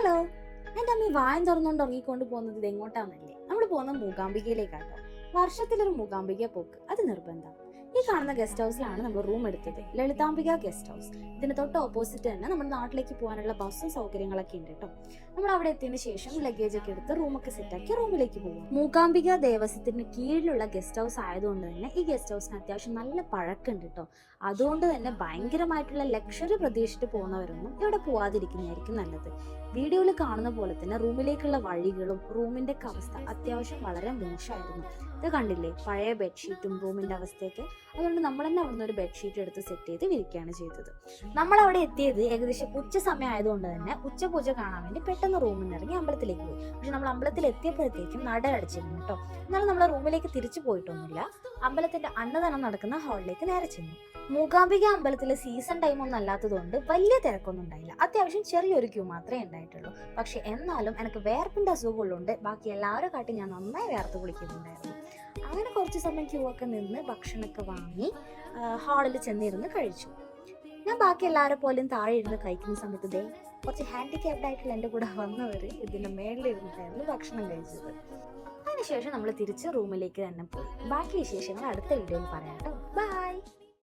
Hello. എന്റെ അമ്മ വായം തുറന്നുകൊണ്ട് ഉറങ്ങിക്കൊണ്ട് പോകുന്നത് ഇത് നമ്മൾ പോകുന്ന മൂകാംബികയിലേക്കാട്ടോ. വർഷത്തിലൊരു മൂകാംബിക പോക്ക്. അത് നിർബന്ധം. ഈ കാണുന്ന ഗസ്റ്റ് ഹൗസിലാണ് നമ്മൾ റൂം എടുത്തത്. ലളിതാംബിക ഗസ്റ്റ് ഹൗസ് ഇതിന് തൊട്ട് ഓപ്പോസിറ്റ് തന്നെ നമ്മുടെ നാട്ടിലേക്ക് പോകാനുള്ള ബസ്സും സൗകര്യങ്ങളൊക്കെ ഉണ്ട് കേട്ടോ നമ്മൾ അവിടെ എത്തിയതിനു ശേഷം ലഗേജ് ഒക്കെ എടുത്ത് റൂമൊക്കെ സെറ്റാക്കി റൂമിലേക്ക് പോകും മൂകാംബിക ദേവസ്വത്തിന് കീഴിലുള്ള ഗസ്റ്റ് ഹൗസ് ആയതുകൊണ്ട് തന്നെ ഈ ഗസ്റ്റ് ഹൗസിന് അത്യാവശ്യം നല്ല പഴക്കമുണ്ട് കേട്ടോ അതുകൊണ്ട് തന്നെ ഭയങ്കരമായിട്ടുള്ള ലക്ഷറി പ്രതീക്ഷിച്ചിട്ട് പോകുന്നവരൊന്നും ഇവിടെ പോവാതിരിക്കുന്നതായിരിക്കും നല്ലത്. വീഡിയോയിൽ കാണുന്ന പോലെ തന്നെ റൂമിലേക്കുള്ള വഴികളും റൂമിന്റെ അവസ്ഥ അത്യാവശ്യം വളരെ മോശമായിരുന്നു. ഇത് കണ്ടില്ലേ? പഴയ ബെഡ്ഷീറ്റും റൂമിന്റെ അവസ്ഥയൊക്കെ അതുകൊണ്ട് നമ്മൾ തന്നെ അവിടുന്ന് ഒരു ബെഡ്ഷീറ്റ് എടുത്ത് സെറ്റ് ചെയ്ത് വിരിക്കുകയാണ് ചെയ്തത്. നമ്മൾ അവിടെ എത്തിയത് ഏകദേശം ഉച്ച സമയം ആയതുകൊണ്ട് തന്നെ ഉച്ചപൂജ കാണാൻ വേണ്ടി പെട്ടെന്ന് റൂമിൽ നിന്ന് ഇറങ്ങി അമ്പലത്തിലേക്ക് പോയി. പക്ഷെ നമ്മൾ അമ്പലത്തിൽ എത്തിയപ്പോഴത്തേക്കും നട അടച്ചിരുന്നു കേട്ടോ. എന്നാലും നമ്മൾ റൂമിലേക്ക് തിരിച്ചു പോയിട്ടൊന്നുമില്ല. അമ്പലത്തിന്റെ അന്നദാനം നടക്കുന്ന ഹാളിലേക്ക് നേരെ ചെന്നു. മൂകാംബിക അമ്പലത്തിലെ സീസൺ ടൈം ഒന്നും അല്ലാത്തതുകൊണ്ട് വലിയ തിരക്കൊന്നും ഉണ്ടായില്ല. അത്യാവശ്യം ചെറിയൊരു ക്യൂ മാത്രമേ ഉണ്ടായിട്ടുള്ളൂ. പക്ഷെ എന്നാലും എനിക്ക് വേർപ്പിന്റെ അസുഖമുള്ളതുകൊണ്ട് ബാക്കി എല്ലാവരും കാട്ടി ഞാൻ നന്നായി വേർത്ത് കുളിക്കുന്നുണ്ടായിരുന്നു. അങ്ങനെ കുറച്ച് സമയം ക്യൂ ഒക്കെ നിന്ന് ഭക്ഷണമൊക്കെ വാങ്ങി ഹാളിൽ ചെന്നിരുന്ന് കഴിച്ചു. ഞാൻ ബാക്കി എല്ലാവരെ പോലും താഴെ ഇരുന്ന് കഴിക്കുന്ന സമയത്ത് ദേ കുറച്ച് ഹാൻഡിക്യാപ്ഡ് ആയിട്ടുള്ള എന്റെ കൂടെ വന്നവർ ഇതിന്റെ മേളിലിരുന്നിട്ടായിരുന്നു ഭക്ഷണം കഴിച്ചത്. അതിനുശേഷം നമ്മൾ തിരിച്ച് റൂമിലേക്ക് തന്നെ പോയി. ബാക്കി വിശേഷങ്ങൾ അടുത്ത വീഡിയോയിൽ പറയാം കേട്ടോ. ബൈ